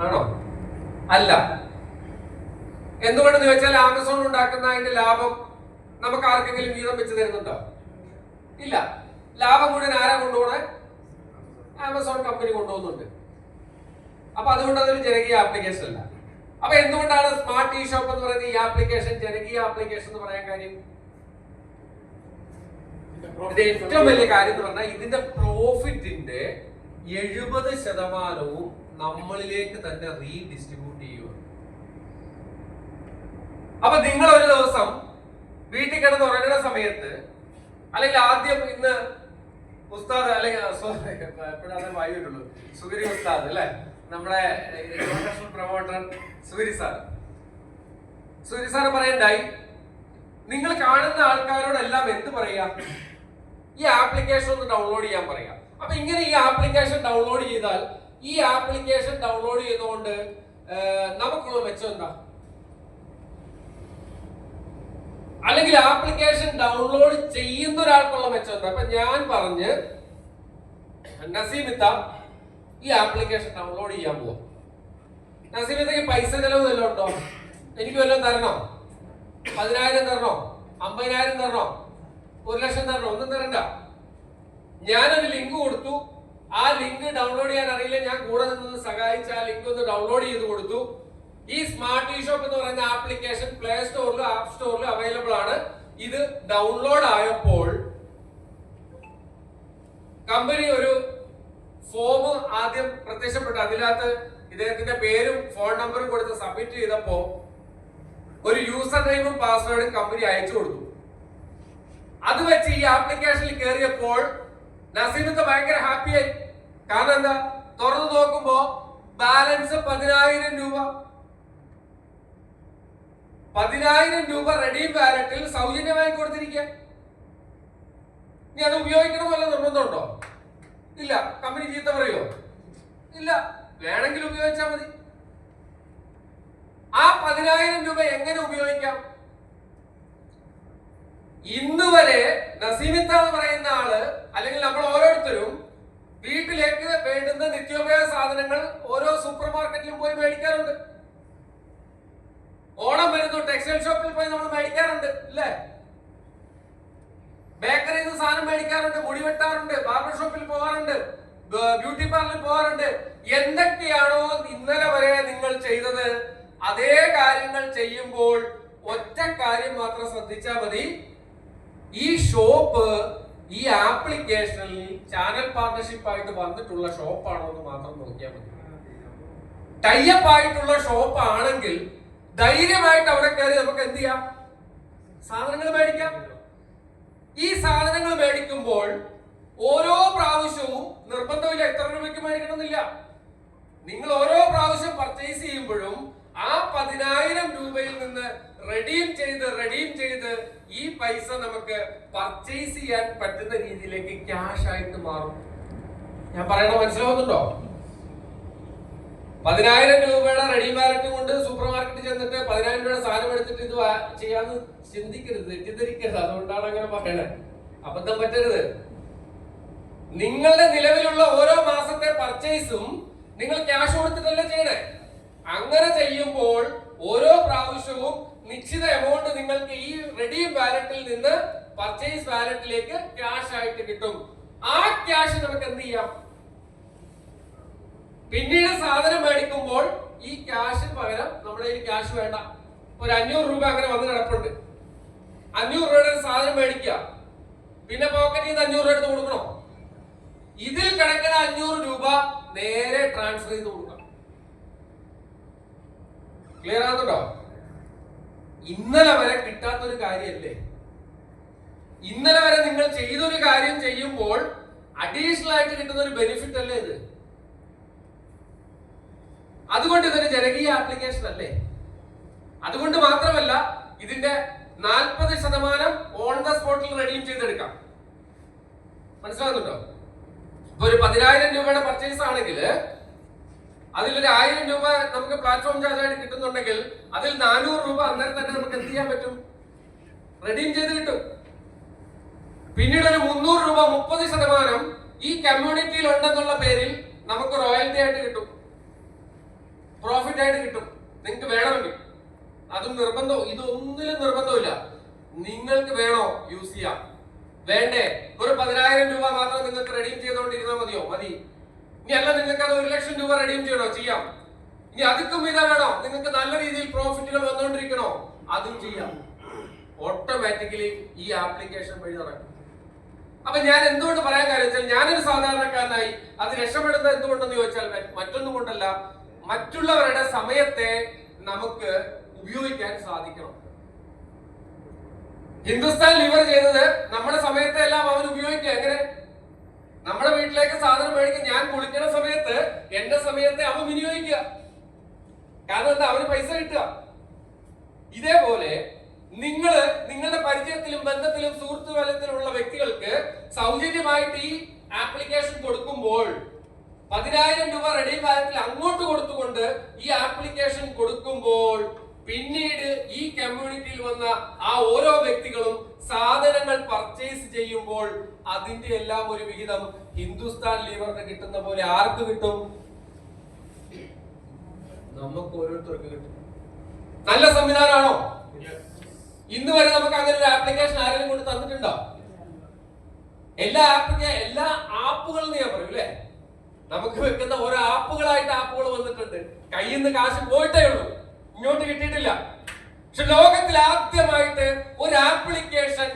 ആണോ? അല്ല. എന്തുകൊണ്ടെന്ന് വെച്ചാൽ ആമസോൺ ഉണ്ടാക്കുന്ന അതിന്റെ ലാഭം നമുക്ക് ആർക്കെങ്കിലും വീതം വെച്ച് തരുന്നുണ്ടോ? ഇല്ല. ലാഭം മുഴുവൻ ആരാ കൊണ്ടുപോണേ? ആമസോൺ കമ്പനി കൊണ്ടുപോകുന്നുണ്ട്. അപ്പൊ അതുകൊണ്ട് അതൊരു ജനകീയ ആപ്ലിക്കേഷൻ അല്ല. അപ്പൊ എന്തുകൊണ്ടാണ് സ്മാർട്ട് ഇ ഷോപ്പ് എന്ന് പറയുന്നത് ഈ ആപ്ലിക്കേഷൻ ജനകീയ ആപ്ലിക്കേഷൻ എന്ന് പറയാൻ കാര്യം? ഇതിന്റെ ഏറ്റവും വലിയ കാര്യം എന്ന് പറഞ്ഞാൽ ഇതിന്റെ പ്രോഫിറ്റിന്റെ എഴുപത് ശതമാനവും നമ്മളിലേക്ക് തന്നെ റീഡിസ്ട്രിബ്യൂട്ട് ചെയ്യുക അപ്പൊ നിങ്ങൾ ഒരു ദിവസം വീട്ടിൽ കിടന്ന് ഉറങ്ങുന്ന സമയത്ത് അല്ലെങ്കിൽ ആദ്യം ഇന്ന് ഉസ്താദ് അല്ലെങ്കിൽ സുഗരി ഉസ്താദ് അല്ലെ? നമ്മുടെ promoter Sugiri sir. Sugiri sir പറയണ്ടായി നിങ്ങൾ കാണുന്ന ആൾക്കാരോടെല്ലാം എന്ത് പറയാ? ഈ ആപ്ലിക്കേഷൻ ഒന്ന് ഡൗൺലോഡ് ചെയ്യാൻ പറയാം. അപ്പൊ ഇങ്ങനെ ഈ ആപ്ലിക്കേഷൻ ഡൗൺലോഡ് ചെയ്താൽ ഈ ആപ്ലിക്കേഷൻ ഡൗൺലോഡ് ചെയ്തുകൊണ്ട് നമുക്കുള്ള മെച്ചം എന്താ? അല്ലെങ്കിൽ ആപ്ലിക്കേഷൻ ഡൗൺലോഡ് ചെയ്യുന്ന ഒരാൾക്കുള്ള മെച്ചം എന്താ? അപ്പൊ ഞാൻ പറഞ്ഞ് നസീമിത്ത ഈ ആപ്ലിക്കേഷൻ ഡൗൺലോഡ് ചെയ്യാൻ പോവാം. നസീമിത്തക്ക് പൈസ ചെലവ് വല്ലതും ഉണ്ടോ? എനിക്ക് വല്ലതും തരണോ? പതിനായിരം തരണോ? അമ്പതിനായിരം തരണോ? ഒരു ലക്ഷം തരണോ? ഒന്നും തരണ്ട. ഞാനൊരു ലിങ്ക് കൊടുത്തു. ആ ലിങ്ക് ഡൗൺലോഡ് ചെയ്യാൻ അറിയില്ല. ഞാൻ കൂടെ നിന്ന് സഹായിച്ച ആ ലിങ്ക് ഒന്ന് ഡൗൺലോഡ് ചെയ്ത് കൊടുത്തു. ഈ സ്മാർട്ട് ഇ ഷോപ്പ് എന്ന് പറയുന്ന ആപ്ലിക്കേഷൻ പ്ലേ സ്റ്റോറിലും ആപ്പ് സ്റ്റോറിലും അവൈലബിൾ ആണ്. ഇത് ഡൗൺലോഡ് ആയപ്പോൾ കമ്പനി ഒരു ഫോം ആദ്യം പ്രത്യക്ഷപ്പെട്ടു. അതിനകത്ത് ഇദ്ദേഹത്തിന്റെ പേരും ഫോൺ നമ്പറും കൊടുത്ത് സബ്മിറ്റ് ചെയ്തപ്പോ ഒരു യൂസർ നെയിമും പാസ്വേഡും കമ്പനി അയച്ചു കൊടുത്തു. അത് വെച്ച് ഈ ആപ്ലിക്കേഷനിൽ കയറിയപ്പോൾ നസീമത്ത് ഭയങ്കര ഹാപ്പിയായി കാരണം എന്താ? തുറന്നു നോക്കുമ്പോ ബാലൻസ് പതിനായിരം രൂപ. പതിനായിരം രൂപ റെഡി വാലറ്റിൽ സൗജന്യമായി കൊടുത്തിരിക്കുക ഇനി അത് ഉപയോഗിക്കണമെന്നല്ല നിർബന്ധമുണ്ടോ? ഇല്ല. കമ്പനി ചീത്ത പറയോ ഇല്ല. വേണമെങ്കിൽ ഉപയോഗിച്ചാൽ മതി. ആ പതിനായിരം രൂപ എങ്ങനെ ഉപയോഗിക്കാം? ഇന്ന് വരെ നസീമിത്ത എന്ന് പറയുന്ന ആൾ അല്ലെങ്കിൽ നമ്മൾ ഓരോരുത്തരും വീട്ടിലേക്ക് വേണ്ടുന്ന നിത്യോപയോഗ സാധനങ്ങൾ ഓരോ സൂപ്പർ മാർക്കറ്റിലും പോയി മേടിക്കാറുണ്ട്. ഓണം വരുന്നു ടെക്സ്റ്റൈൽ ഷോപ്പിൽ പോയി നമ്മൾ മേടിക്കാറുണ്ട് അല്ലേ? ബേക്കറിയിൽ നിന്ന് സാധനം മേടിക്കാറുണ്ട് മുടി വെട്ടാറുണ്ട് ബാർബർ ഷോപ്പിൽ പോകാറുണ്ട് ബ്യൂട്ടി പാർലറിൽ പോകാറുണ്ട്. എന്തൊക്കെയാണോ ഇന്നലെ വരെ നിങ്ങൾ ചെയ്തത് അതേ കാര്യങ്ങൾ ചെയ്യുമ്പോൾ ഒറ്റ കാര്യം മാത്രം ശ്രദ്ധിച്ചാൽ മതി. ഈ ഷോപ്പ് ഈ ആപ്ലിക്കേഷനിൽ ചാനൽ പാർട്ണർഷിപ്പ് ആയിട്ട് വന്നിട്ടുള്ള ഷോപ്പാണോ എന്ന് മാത്രം നോക്കിയാൽ മതി. ടൈപ്പ് ആയിട്ടുള്ള ഷോപ്പ് ആണെങ്കിൽ ധൈര്യമായിട്ട് അവിടെ കയറി നമുക്ക് എന്ത് ചെയ്യാം? സാധനങ്ങൾ മേടിക്കാം. ഈ സാധനങ്ങൾ മേടിക്കുമ്പോൾ ഓരോ പ്രാവശ്യവും നിർബന്ധമില്ല എത്ര രൂപയ്ക്ക് മേടിക്കണമെന്നില്ല. നിങ്ങൾ ഓരോ പ്രാവശ്യം പർച്ചേസ് ചെയ്യുമ്പോഴും ആ പതിനായിരം രൂപയിൽ നിന്ന് റെഡീം ചെയ്ത് റെഡീം ചെയ്ത് ഈ പൈസ നമുക്ക് പർച്ചേസ് ചെയ്യാൻ പറ്റുന്ന രീതിയിലേക്ക് ക്യാഷ് ആയിട്ട് മാറും. ഞാൻ പറയണ മനസ്സിലാവുന്നുണ്ടോ? പതിനായിരം രൂപയുടെ റെഡി വാലറ്റ് കൊണ്ട് സൂപ്പർ മാർക്കറ്റിൽ ചെന്നിട്ട് പതിനായിരം രൂപയുടെ സാധനം എടുത്തിട്ട് ഇത് ചെയ്യാന്ന് ചിന്തിക്കരുത് തെറ്റിദ്ധരിക്കരുത്. അതുകൊണ്ടാണ് അങ്ങനെ പറയണത് അബദ്ധം പറ്റരുത്. നിങ്ങളുടെ നിലവിലുള്ള ഓരോ മാസത്തെ പർച്ചേസും നിങ്ങൾ ക്യാഷ് കൊടുത്തിട്ടല്ലേ ചെയ്യണേ? അങ്ങനെ ചെയ്യുമ്പോൾ ഓരോ പ്രാവശ്യവും നിശ്ചിത എമൗണ്ട് നിങ്ങൾക്ക് ഈ റെഡി വാലറ്റിൽ നിന്ന് പർച്ചേസ് വാലറ്റിലേക്ക് ക്യാഷ് ആയിട്ട് കിട്ടും. ആ ക്യാഷ് നമുക്ക് എന്ത് ചെയ്യാം? പിന്നീട് സാധനം മേടിക്കുമ്പോൾ ഈ ക്യാഷിന് പകരം നമ്മുടെ ഈ ക്യാഷ് വേണ്ട. ഒരു അഞ്ഞൂറ് രൂപ അങ്ങനെ വന്ന് കിടപ്പുണ്ട്. അഞ്ഞൂറ് രൂപയുടെ സാധനം മേടിക്കുക. പിന്നെ പോക്കറ്റിൽ നിന്ന് അഞ്ഞൂറ് രൂപ എടുത്ത് കൊടുക്കണം? ഇതിൽ കിടക്കുന്ന അഞ്ഞൂറ് രൂപ നേരെ ട്രാൻസ്ഫർ ചെയ്ത് കൊടുക്കണം. ക്ലിയർ ആകുന്നുണ്ടോ ഇന്നലെ വരെ കിട്ടാത്തൊരു കാര്യമല്ലേ ഇന്നലെ വരെ നിങ്ങൾ ചെയ്തൊരു കാര്യം ചെയ്യുമ്പോൾ അഡീഷണൽ ആയിട്ട് കിട്ടുന്ന ഒരു ബെനിഫിറ്റ് അല്ലേ ഇത്? അതുകൊണ്ട് ഇതൊരു ജനകീയ ആപ്ലിക്കേഷൻ അല്ലേ? അതുകൊണ്ട് മാത്രമല്ല ഇതിന്റെ നാൽപ്പത് ശതമാനം ഓൺ ദ സ്പോട്ടിൽ റെഡീം ചെയ്തെടുക്കാം. മനസ്സിലാകുന്നുണ്ടോ ഇപ്പൊ ഒരു പതിനായിരം രൂപയുടെ പർച്ചേസ് ആണെങ്കിൽ അതിലൊരു ആയിരം രൂപ നമുക്ക് പ്ലാറ്റ്ഫോം ചാർജ് ആയിട്ട് കിട്ടുന്നുണ്ടെങ്കിൽ അതിൽ നാനൂറ് രൂപ അന്നേരം തന്നെ നമുക്ക് എന്ത് ചെയ്യാൻ പറ്റും? റെഡീം ചെയ്ത് കിട്ടും. പിന്നീട് ഒരു മുന്നൂറ് രൂപ മുപ്പത് ശതമാനം ഈ കമ്മ്യൂണിറ്റിയിൽ ഉണ്ടെന്നുള്ള പേരിൽ നമുക്ക് റോയൽറ്റി ആയിട്ട് കിട്ടും. പ്രോഫിറ്റ് ആയിട്ട് കിട്ടും. നിങ്ങൾക്ക് വേണമെങ്കിൽ. അതും നിർബന്ധവും ഇതൊന്നിലും നിർബന്ധമില്ല. നിങ്ങൾക്ക് വേണോ യൂസ് ചെയ്യാം. വേണ്ടേ? ഒരു പതിനായിരം രൂപ മാത്രം നിങ്ങൾക്ക് റെഡീം ചെയ്തുകൊണ്ടിരുന്നാൽ മതിയോ? മതി. ഇനി അല്ല നിങ്ങൾക്ക് അത് ഒരു ലക്ഷം രൂപ റെഡീം ചെയ്യണോ? ചെയ്യാം. ഇനി അതുക്കും ഇതാ വേണോ. നിങ്ങൾക്ക് നല്ല രീതിയിൽ പ്രോഫിറ്റുകൾ വന്നുകൊണ്ടിരിക്കണോ? അതും ചെയ്യാം. ഓട്ടോമാറ്റിക്കലി ഈ ആപ്ലിക്കേഷൻ വഴി നടക്കും. അപ്പൊ ഞാൻ എന്തുകൊണ്ട് പറയാൻ കാര്യം വെച്ചാൽ ഞാനൊരു സാധാരണക്കാരനായി അത് രക്ഷപ്പെടുന്നത് എന്തുകൊണ്ടെന്ന് ചോദിച്ചാൽ മറ്റൊന്നും കൊണ്ടല്ല. മറ്റുള്ളവരുടെ സമയത്തെ നമുക്ക് ഉപയോഗിക്കാൻ സാധിക്കണം. ഹിന്ദുസ്ഥാൻ ലിവർ ചെയ്തത് നമ്മുടെ സമയത്തെ എല്ലാം അവൻ ഉപയോഗിക്കുക. എങ്ങനെ? നമ്മുടെ വീട്ടിലേക്ക് സാധനം മേടിക്കും ഞാൻ കുളിക്കുന്ന സമയത്ത് എന്റെ സമയത്തെ അവൻ വിനിയോഗിക്കുക. കാരണം എന്താ? അവന് പൈസ കിട്ടുക. ഇതേപോലെ നിങ്ങൾ നിങ്ങളുടെ പരിചയത്തിലും ബന്ധത്തിലും സുഹൃത്തു വ്യക്തികൾക്ക് സൗജന്യമായിട്ട് ഈ ആപ്ലിക്കേഷൻ കൊടുക്കുമ്പോൾ പതിനായിരം രൂപ റെഡി ബാലത്തിൽ അങ്ങോട്ട് കൊടുത്തുകൊണ്ട് ഈ ആപ്ലിക്കേഷൻ കൊടുക്കുമ്പോൾ പിന്നീട് ഈ കമ്മ്യൂണിറ്റിയിൽ വന്ന ആ ഓരോ വ്യക്തികളും സാധനങ്ങൾ പർച്ചേസ് ചെയ്യുമ്പോൾ അതിന്റെ എല്ലാം ഒരു വിഹിതം ഹിന്ദുസ്ഥാൻ ലീവറിന് കിട്ടുന്ന പോലെ ആർക്ക് കിട്ടും? നമുക്ക് ഓരോരുത്തർക്ക് കിട്ടും. നല്ല സംവിധാനമാണോ? ഇന്ന് വരെ നമുക്ക് അങ്ങനെ ഒരു ആപ്ലിക്കേഷൻ ആരെങ്കിലും കൊണ്ട് തന്നിട്ടുണ്ടോ? എല്ലാ ആപ്ലിക്കേ എല്ലാ ആപ്പുകൾ ഞാൻ പറയും അല്ലേ? നമുക്ക് വെക്കുന്ന ഓരോ ആപ്പുകളായിട്ട് ആപ്പുകൾ വന്നിട്ടുണ്ട്. കയ്യിൽ നിന്ന് കാശ് പോയിട്ടേ ഉള്ളൂ. ഇങ്ങോട്ട് കിട്ടിയിട്ടില്ല. പക്ഷെ ലോകത്തിൽ ആദ്യമായിട്ട് ഒരു ആപ്ലിക്കേഷൻ